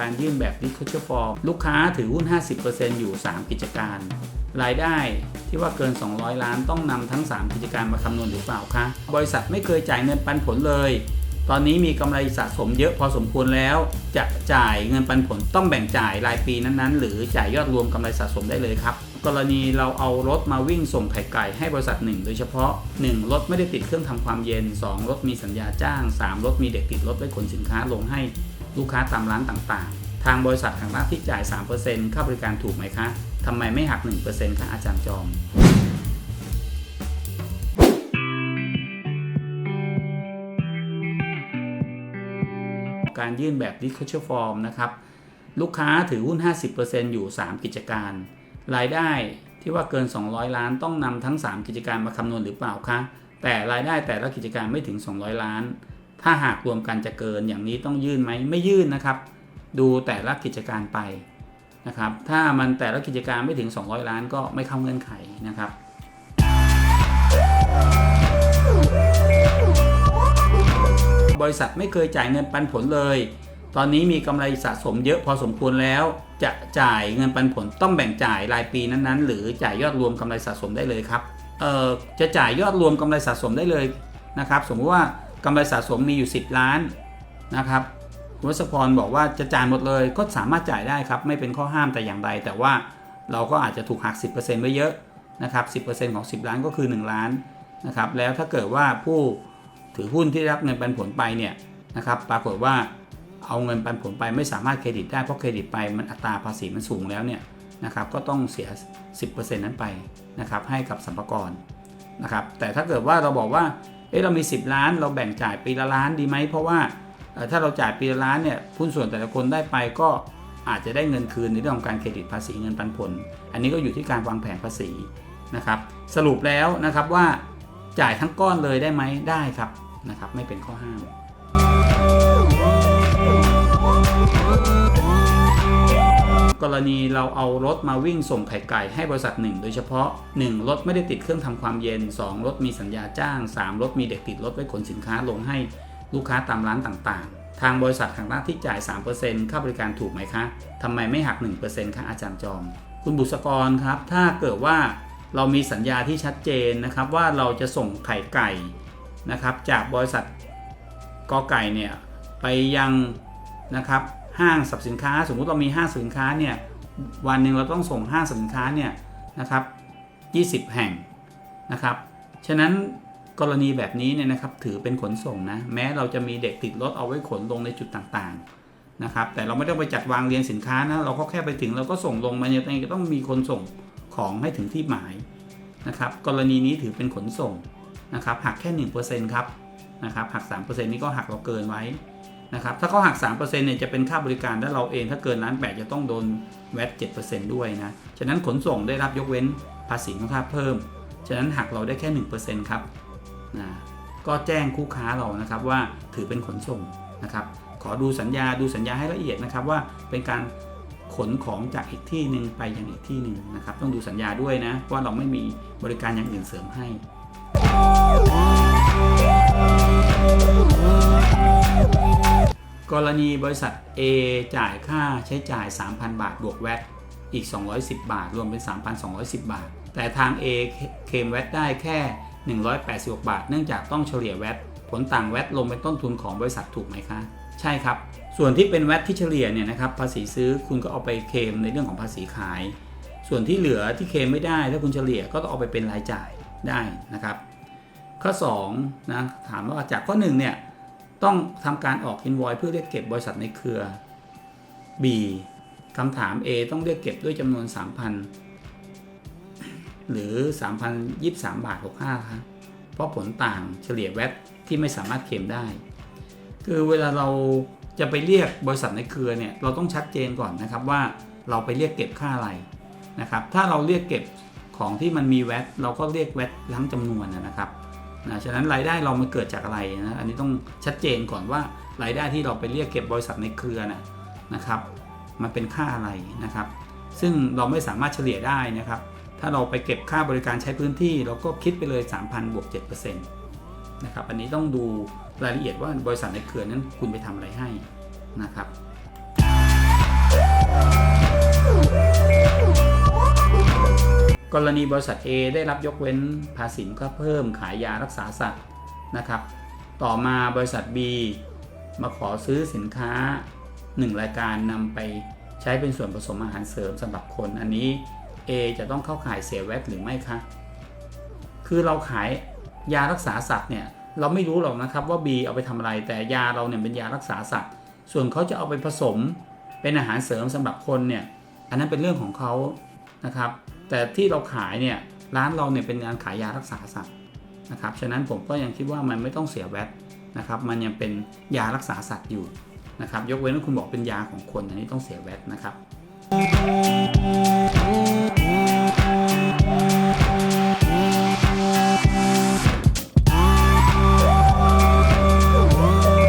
การยื่นแบบ Disclosure Form ลูกค้าถือหุ้น 50%อยู่ 3 กิจการ รายได้ที่ว่าเกิน 200 ล้านต้องนำทั้ง 3 กิจการมาคำนวณหรือเปล่าคะ บริษัทไม่เคยจ่ายเงินปันผลเลย ตอนนี้มีกำไรสะสมเยอะพอสมควรแล้ว จะจ่ายเงินปันผลต้องแบ่งจ่ายรายปีนั้นๆ หรือจ่ายยอดรวมกำไรสะสมได้เลยครับ กรณีเราเอารถมาวิ่งส่งไข่ไก่ให้บริษัทหนึ่งโดยเฉพาะ 1. รถไม่ได้ติดเครื่องทำความเย็น 2. รถมีสัญญาจ้าง 3. รถมีเด็กติดรถไว้ขนสินค้าลงให้ ลูกค้าตามร้านต่างๆ ทางบริษัททางร้านที่จ่าย 3%ค่าบริการถูกไหมคะทำไมไม่หัก 1%คะอาจารย์จอมการยื่นแบบ Disclosure Form นะครับ ลูกค้าถือหุ้น 50%อยู่ 3 กิจการ รายได้ที่ว่าเกิน 200 ล้านต้องนำทั้ง 3 กิจการมาคำนวณหรือเปล่าคะ แต่รายได้แต่ละกิจการไม่ถึง 200 ล้าน ถ้าหากรวมกันจะเกินอย่างนี้ต้องยื่นไหมไม่ยื่นนะครับ ดูแต่ละกิจการไปนะครับ ถ้ามันแต่ละกิจการไม่ถึง 200 ล้านก็ไม่เข้าเงื่อนไขนะครับบริษัทไม่เคยจ่ายเงินปันผลเลย ตอนนี้มีกำไรสะสมเยอะพอสมควรแล้ว จะจ่ายเงินปันผลต้องแบ่งจ่ายรายปีนั้นๆ หรือจ่ายยอดรวมกำไรสะสมได้เลยครับ เอ่อ จะจ่ายยอดรวมกำไรสะสมได้เลยนะครับ สมมติว่า กำไรสะสมมีอยู่ 10 ล้านนะครับคุณวัชพรบอกว่าจะจ่ายหมดเลยก็สามารถจ่ายได้ครับ ไม่เป็นข้อห้ามแต่อย่างใดแต่ว่าเราก็อาจจะถูกหัก 10%ไว้เยอะนะครับ 10%ของ 10 ล้านก็คือ 1 ล้านนะครับแล้วถ้าเกิดว่าผู้ถือหุ้นที่รับเงินปันผลไปเนี่ยนะครับปรากฏว่าเอาเงินปันผลไปไม่สามารถเครดิตได้เพราะเครดิตไปมันอัตราภาษีมันสูงแล้วเนี่ยนะครับก็ต้องเสีย 10%นั้นไปนะครับให้กับสัมภาระนะครับแต่ถ้าเกิดว่าเราบอกว่า เอ๊ะเรามี 10 ล้าน เราแบ่งจ่ายปีละล้านดีไหมเพราะว่าถ้าเราจ่ายปีละล้านเนี่ยหุ้นส่วนแต่ละคนได้ไปก็อาจจะได้เงินคืนในเรื่องของการเครดิตภาษีเงินปันผล อันนี้ก็อยู่ที่การวางแผนภาษีนะครับสรุปแล้วนะครับว่าจ่ายทั้งก้อนเลยได้ไหมได้ครับนะครับไม่เป็นข้อห้าม รณีเราเอารถมาวิ่งส่งไข่ไก่ให้บริษัทหนึ่งโดยเฉพาะ 1. รถไม่ได้ติดเครื่องทำความเย็น 2. รถมีสัญญาจ้าง 3. รถมีเด็กติดรถไว้ขนสินค้าลงให้ลูกค้าตามร้านต่างๆ ทางบริษัททางร้าที่จ่าย 3%ค่าบริการถูกไหมคะทำไมไม่หัก 1%คะอาจารย์จอม คุณบุษกรครับ ถ้าเกิดว่าเรามีสัญญาที่ชัดเจนนะครับว่าเราจะส่งไข่ไก่นะครับจากบริษัทกอไก่เนี่ยไปยังนะครับ ห้างสรรพสินค้า สมมุติเรามีห้างสินค้าเนี่ยวันหนึ่งเราต้องส่งห้างสินค้าเนี่ยนะครับ20 แห่งนะครับฉะนั้นกรณีแบบนี้เนี่ยนะครับถือเป็นขนส่งนะแม้เราจะมีเด็กติดรถเอาไว้ขนลงในจุดต่างๆนะครับแต่เราไม่ต้องไปจัดวางเรียงสินค้านะเราก็แค่ไปถึงเราก็ส่งลงมาเนี่ยก็ต้องมีคนส่งของให้ถึงที่หมายนะครับกรณีนี้ถือเป็นขนส่งนะครับหักแค่ 1%ครับนะครับหัก 3%นี้ก็หักเราเกินไว้ นะครับถ้าเขาหัก 3%เนี่ยจะเป็นค่าบริการและเราเองถ้าเกินล้านแปดจะต้องโดนแวต7%ด้วยนะ ฉะนั้นขนส่งได้รับยกเว้นภาษีมูลค่าเพิ่ม ฉะนั้นหักเราได้แค่ 1%ครับนะก็แจ้งคู่ค้าเรานะครับว่าถือเป็นขนส่งนะครับ ขอดูสัญญาดูสัญญาให้ละเอียดนะครับว่าเป็นการขนของจากอีกที่หนึ่งไปยังอีกที่หนึ่งนะครับ ต้องดูสัญญาด้วยนะว่าเราไม่มีบริการอย่างอื่นเสริมให้ กรณีบริษัท A จ่ายค่าใช้จ่าย 3,000 บาท บวกแวตอีก 210 บาท รวมเป็น 3,210 บาท แต่ทาง A เคมแวตได้แค่ 186 บาท เนื่องจากต้องเฉลี่ยแวตผลต่างแวตลงเป็นต้นทุนของบริษัทถูกไหมคะ ใช่ครับ ส่วนที่เป็นแวตที่เฉลี่ยเนี่ยนะครับภาษีซื้อคุณก็เอาไปเคมในเรื่องของภาษีขาย ส่วนที่เหลือที่เคมไม่ได้ถ้าคุณเฉลี่ยก็ต้องเอาไปเป็นรายจ่ายได้นะครับ ข้อ2นะถามว่าจากข้อ1เนี่ย ต้องทำการออก invoice เพื่อเรียกเก็บบริษัทในเครือ B คำถาม A ต้องเรียกเก็บด้วยจำนวน 3,000 หรือ 3,023 บาท 65ครับเพราะผลต่างเฉลี่ยแวตที่ไม่สามารถเคลมได้ คือเวลาเราจะไปเรียกบริษัทในเครือเนี่ยเราต้องชัดเจนก่อนนะครับว่าเราไปเรียกเก็บค่าอะไรนะครับ ถ้าเราเรียกเก็บของที่มันมีแวตเราก็เรียกแวตทั้งจำนวนนะครับ นะฉะนั้นรายได้เรามันเกิดจากอะไรนะอันนี้ต้องชัดเจนก่อนว่ารายได้ที่เราไปเรียกเก็บบริษัทในเครือนะนะครับ มันเป็นค่าอะไรนะครับ ซึ่งเราไม่สามารถเฉลี่ยได้นะครับ ถ้าเราไปเก็บค่าบริการใช้พื้นที่ เราก็คิดไปเลย 3,000บวก7%นะครับอันนี้ต้องดูรายละเอียดว่าบริษัทในเครือนั้นคุณไปทำอะไรให้นะครับ กรณีบริษัท A ได้รับยกเว้นภาษีก็เพิ่มขายยารักษาสัตว์นะครับ ต่อมาบริษัท B มาขอซื้อสินค้า 1 รายการนำไปใช้เป็นส่วนผสมอาหารเสริมสำหรับคนอันนี้ A จะต้องเข้าข่ายเสียแวตหรือไม่คะคือเราขายยารักษาสัตว์เนี่ยเราไม่รู้หรอกนะครับว่า B เอาไปทำอะไร แต่ยาเราเนี่ยเป็นยารักษาสัตว์ ส่วนเขาจะเอาไปผสมเป็นอาหารเสริมสำหรับคนเนี่ยอันนั้นเป็นเรื่องของเขานะครับ แต่ที่เราขายเนี่ยร้านเราเนี่ยเป็นงานขายยารักษาสัตว์นะครับ ฉะนั้นผมก็ยังคิดว่ามันไม่ต้องเสียแวตนะครับ มันยังเป็นยารักษาสัตว์อยู่นะครับ ยกเว้นว่าคุณบอกเป็นยาของคนอันนี้ต้องเสียแวตนะครับ